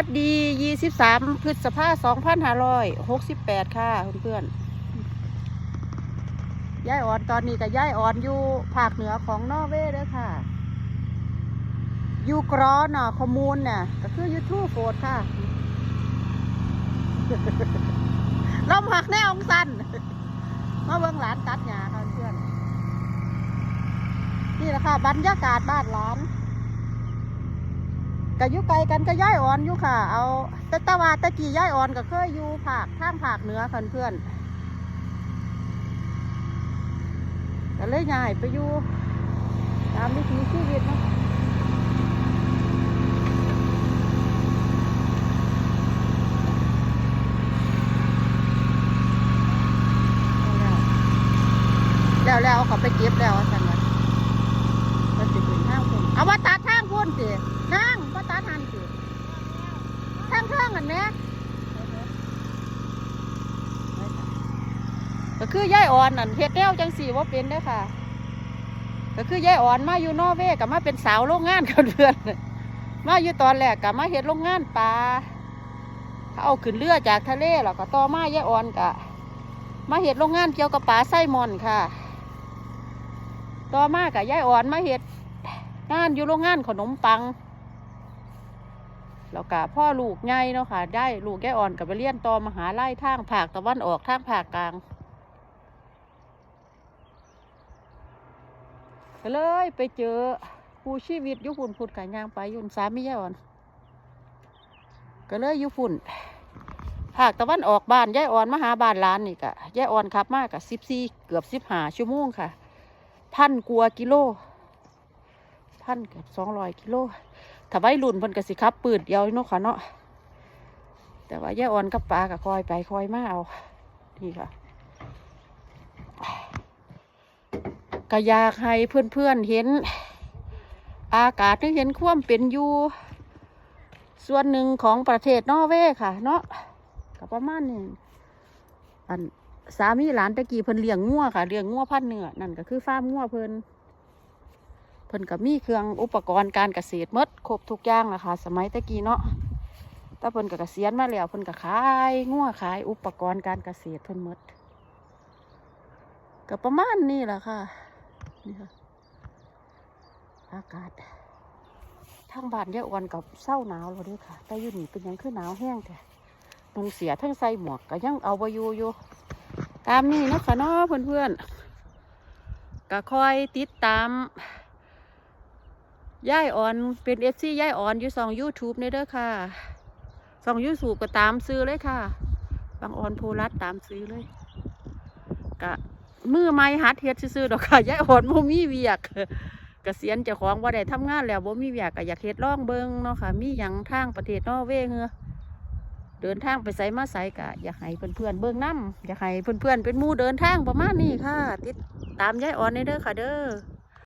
วัสดี23พฤษภาคม2568ค่ะเพื่อนๆย้ายอ่อนตอนนี้กับย้ายอ่อนอยู่ภาคเหนือของนอร์เวย์เด้อค่ะ อยู่กรอนเนาะคอมมูนน่ะก็คือยูทูบโฟดค่ะลมหักแน่องสันมาเบิ่งหลานตัดหญ้าค่ะเพื่อน นี่แหละค่ะ บรรยากาศบ้านหลาน ก็อยู่ไกลกันก็ย้ายอ่อนอยู่ค่ะ เอาแต่ตะวาตะกี้ย้ายอ่อนก็เคยอยู่ภาคทางภาคเหนือคันเพื่อนก็เลยย้ายไปอยู่ตามวิถีชีวิตเนาะแล้วแล้วเขาไปเก็บแล้วสันวันมันสิขึ้นทางพุ่นเอาว่าตัดทางพุ่นสินั่งว่าตัดทางสิทางเทิงกันแหม่ ก็คือยายอ่อนนั่นเฮ็ดแนวจังสี่ว่าเป็นเด้ค่ะ ก็คือยายอ่อนมาอยู่นอเวกับมาเป็นสาวโรงงานกับเพื่อนมาอยู่ตอนแรกกับมาเฮ็ดโรงงานปลาเขาเอาขึ้นเรือจากทะเลแล้วก็ต่อมายายอ่อนกะ มาเฮ็ดโรงงานเกี่ยวกับปลาไส้มอนค่ะ ต่อมากับยายอ่อนมาเฮ็ดงานอยู่โรงงานขนมปังแล้วก็พ่อลูกไงเนาะค่ะ ได้ลูกยายอ่อนกับไปเรียนต่อมหาลัยทางภาคตะวันออกทางภาคกลาง ก็เลยไปเจอครูชีวิตยุฝุ่นผุดกันยางไปยุ่นสามียายอ่อน ก็เลยยุฝุ่นภาคตะวันออกบ้านยายอ่อนมาหาบ้านร้านนี่กะยายอ่อนขับมากกับสิบสี่เกือบสิบห้าชั่วโมงค่ะ พันกัวกิโล พันเกือบสองร้อยกิโลถ้าไว้รุ่นเพิ่นก็สิขับปืดเดียวเนาะค่ะเนาะแต่ว่าย่าอ่อนกับปลาก็คอยไปคอยมาเอานี่ค่ะ ก็อยากให้เพื่อนๆเห็น อากาศที่เห็นความเป็นอยู่ส่วนหนึ่งของประเทศนอร์เวย์ค่ะ เนาะก็ประมาณนี้อันสามีหลานตะกี้เพิ่นเลี้ยงงัวค่ะเลี้ยงงัวพันเนื้อนั่นก็คือฟาร์มงัวเพิ่นเพิ่นก็มีเครื่องอุปกรณ์การเกษตรมดครบทุกอย่างนะคะสมัยตะกี้เนาะแต่เพิ่นก็เกษียณมาแล้วเพิ่นก็ขายงัวขายอุปกรณ์การเกษตรเพิ่นมดก็ประมาณนี้แหละค่ะ นี่ค่ะอากาศทางบ้านยายอ่อนกับเศร้าหนาวแล้วเด้วยค่ะ แต่ยู่นี่เป็นยังคือหนาวแห้งแต่นุงเสียทั้งใส่หมวกก็ยังเอาไปอยู่อยู่ตามนี้นะคะเนาะเพื่อนๆก็คอยติดตามย่ายอ่อนเป็นเอฟซีย่ายอ่อนอยู่สองยูทูบเนี่ยเด้อค่ะสองยูทูบก็ตามซื้อเลยค่ะ บางอ่อนโพลัดตามซื้อเลยกะ มือไม้หัดเฮ็ดซื้อๆดอกค่ะยายอ่อนบ่มีเวียกเกษียณเจ้าของบ่ได้ทำงานแล้วบ่มีเวียกก็อยากเฮ็ดล่องเบิงเนาะค่ะมีหยังทางประเทศนอร์เวย์เฮือเดินทางไปไสมาไสกะอยากให้เพื่อนๆเบิ่งน้ำอยากให้เพื่อนๆเป็นหมู่เดินทางประมาณนี้ค่ะ ติดตามยายอ่อนในเด้อค่ะเด้อ